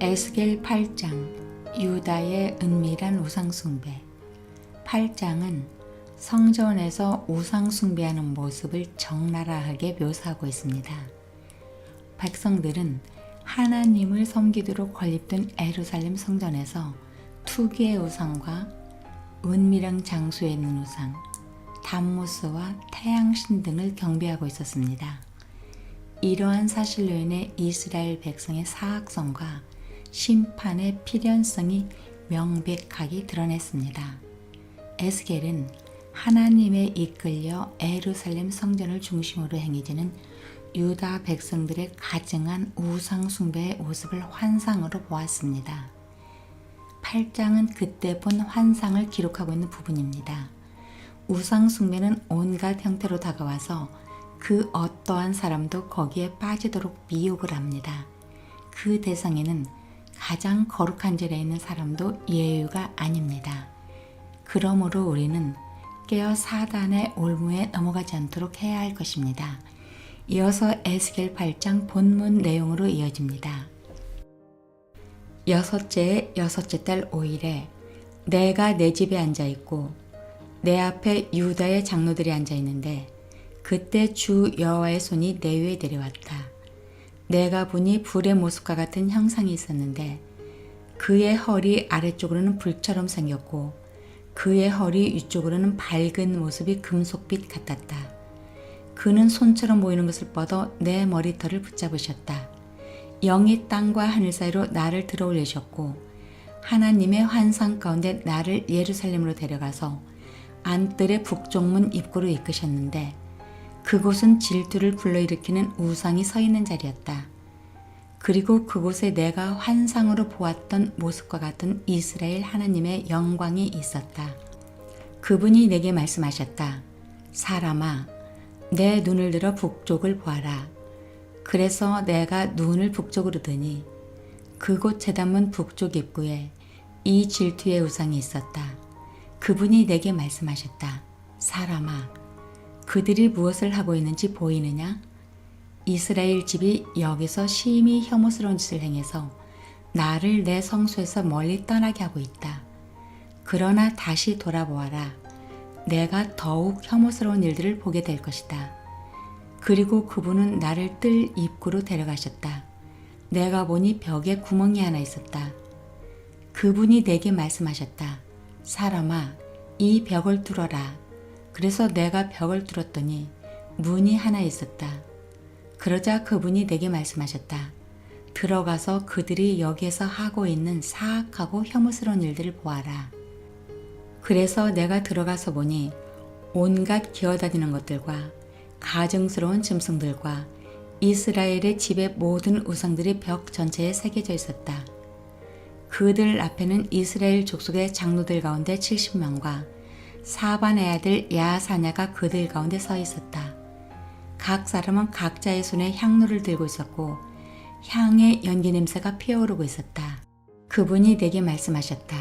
에스겔 8장 유다의 은밀한 우상숭배 8장은 성전에서 우상숭배하는 모습을 적나라하게 묘사하고 있습니다. 백성들은 하나님을 섬기도록 건립된 에루살렘 성전에서 투기의 우상과 은밀한 장소에 있는 우상, 담모스와 태양신 등을 경배하고 있었습니다. 이러한 사실로 인해 이스라엘 백성의 사악성과 심판의 필연성이 명백하게 드러냈습니다. 에스겔은 하나님의 이끌려 에루살렘 성전을 중심으로 행해지는 유다 백성들의 가증한 우상 숭배의 모습을 환상으로 보았습니다. 8장은 그때 본 환상을 기록하고 있는 부분입니다. 우상 숭배는 온갖 형태로 다가와서 그 어떠한 사람도 거기에 빠지도록 미혹을 합니다. 그 대상에는 가장 거룩한 자리에 있는 사람도 예유가 아닙니다. 그러므로 우리는 깨어 사단의 올무에 넘어가지 않도록 해야 할 것입니다. 이어서 에스겔 8장 본문 내용으로 이어집니다. 여섯째의 여섯째 달 5일에 내가 내 집에 앉아 있고 내 앞에 유다의 장로들이 앉아 있는데 그때 주 여호와의 손이 내 위에 내려왔다. 내가 보니 불의 모습과 같은 형상이 있었는데 그의 허리 아래쪽으로는 불처럼 생겼고 그의 허리 위쪽으로는 밝은 모습이 금속빛 같았다. 그는 손처럼 보이는 것을 뻗어 내 머리털을 붙잡으셨다. 영이 땅과 하늘 사이로 나를 들어 올리셨고 하나님의 환상 가운데 나를 예루살렘으로 데려가서 안뜰의 북쪽문 입구로 이끄셨는데 그곳은 질투를 불러일으키는 우상이 서 있는 자리였다. 그리고 그곳에 내가 환상으로 보았던 모습과 같은 이스라엘 하나님의 영광이 있었다. 그분이 내게 말씀하셨다. 사람아, 내 눈을 들어 북쪽을 보아라. 그래서 내가 눈을 북쪽으로 드니 그곳 재단문 북쪽 입구에 이 질투의 우상이 있었다. 그분이 내게 말씀하셨다. 사람아, 그들이 무엇을 하고 있는지 보이느냐? 이스라엘 집이 여기서 심히 혐오스러운 짓을 행해서 나를 내 성소에서 멀리 떠나게 하고 있다. 그러나 다시 돌아보아라. 내가 더욱 혐오스러운 일들을 보게 될 것이다. 그리고 그분은 나를 뜰 입구로 데려가셨다. 내가 보니 벽에 구멍이 하나 있었다. 그분이 내게 말씀하셨다. 사람아, 이 벽을 뚫어라. 그래서 내가 벽을 뚫었더니 문이 하나 있었다. 그러자 그분이 내게 말씀하셨다. 들어가서 그들이 여기에서 하고 있는 사악하고 혐오스러운 일들을 보아라. 그래서 내가 들어가서 보니 온갖 기어다니는 것들과 가증스러운 짐승들과 이스라엘의 집의 모든 우상들이 벽 전체에 새겨져 있었다. 그들 앞에는 이스라엘 족속의 장로들 가운데 70명과 사반의 아들 야사냐가 그들 가운데 서 있었다. 각 사람은 각자의 손에 향로를 들고 있었고 향의 연기 냄새가 피어오르고 있었다. 그분이 내게 말씀하셨다.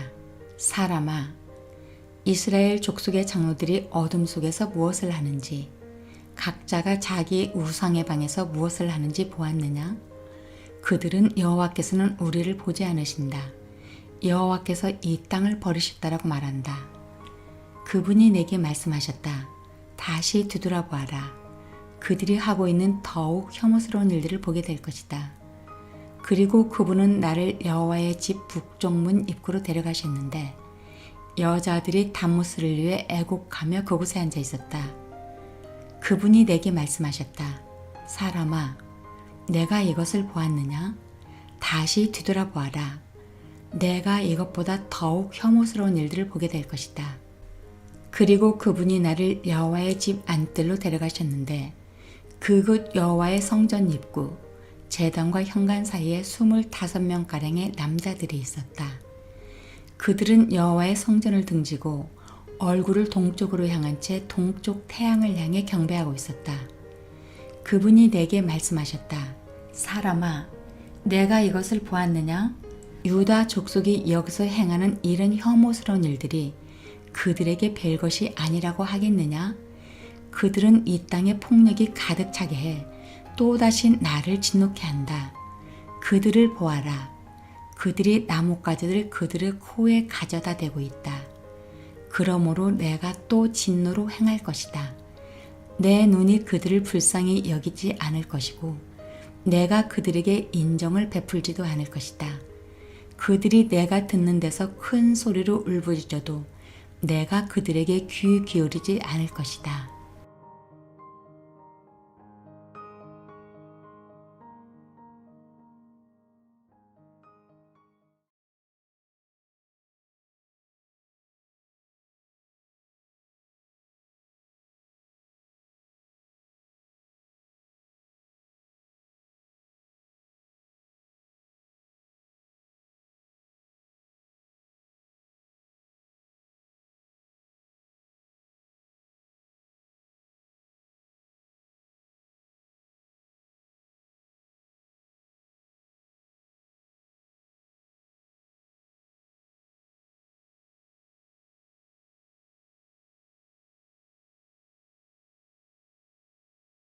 사람아, 이스라엘 족속의 장로들이 어둠 속에서 무엇을 하는지, 각자가 자기 우상의 방에서 무엇을 하는지 보았느냐? 그들은 여호와께서는 우리를 보지 않으신다. 여호와께서 이 땅을 버리셨다라고 말한다. 그분이 내게 말씀하셨다. 다시 뒤돌아보아라. 그들이 하고 있는 더욱 혐오스러운 일들을 보게 될 것이다. 그리고 그분은 나를 여호와의 집 북쪽문 입구로 데려가셨는데 여자들이 담무스를 위해 애곡하며 그곳에 앉아 있었다. 그분이 내게 말씀하셨다. 사람아, 내가 이것을 보았느냐? 다시 뒤돌아보아라. 내가 이것보다 더욱 혐오스러운 일들을 보게 될 것이다. 그리고 그분이 나를 여호와의 집 안뜰로 데려가셨는데 그곳 여호와의 성전 입구 제단과 현관 사이에 25명 가량의 남자들이 있었다. 그들은 여호와의 성전을 등지고 얼굴을 동쪽으로 향한 채 동쪽 태양을 향해 경배하고 있었다. 그분이 내게 말씀하셨다. 사람아, 내가 이것을 보았느냐? 유다 족속이 여기서 행하는 이런 혐오스러운 일들이 그들에게 별 것이 아니라고 하겠느냐? 그들은 이 땅에 폭력이 가득 차게 해 또다시 나를 진노케 한다. 그들을 보아라. 그들이 나뭇가지를 그들의 코에 가져다 대고 있다. 그러므로 내가 또 진노로 행할 것이다. 내 눈이 그들을 불쌍히 여기지 않을 것이고 내가 그들에게 인정을 베풀지도 않을 것이다. 그들이 내가 듣는 데서 큰 소리로 울부짖어도 내가 그들에게 귀 기울이지 않을 것이다.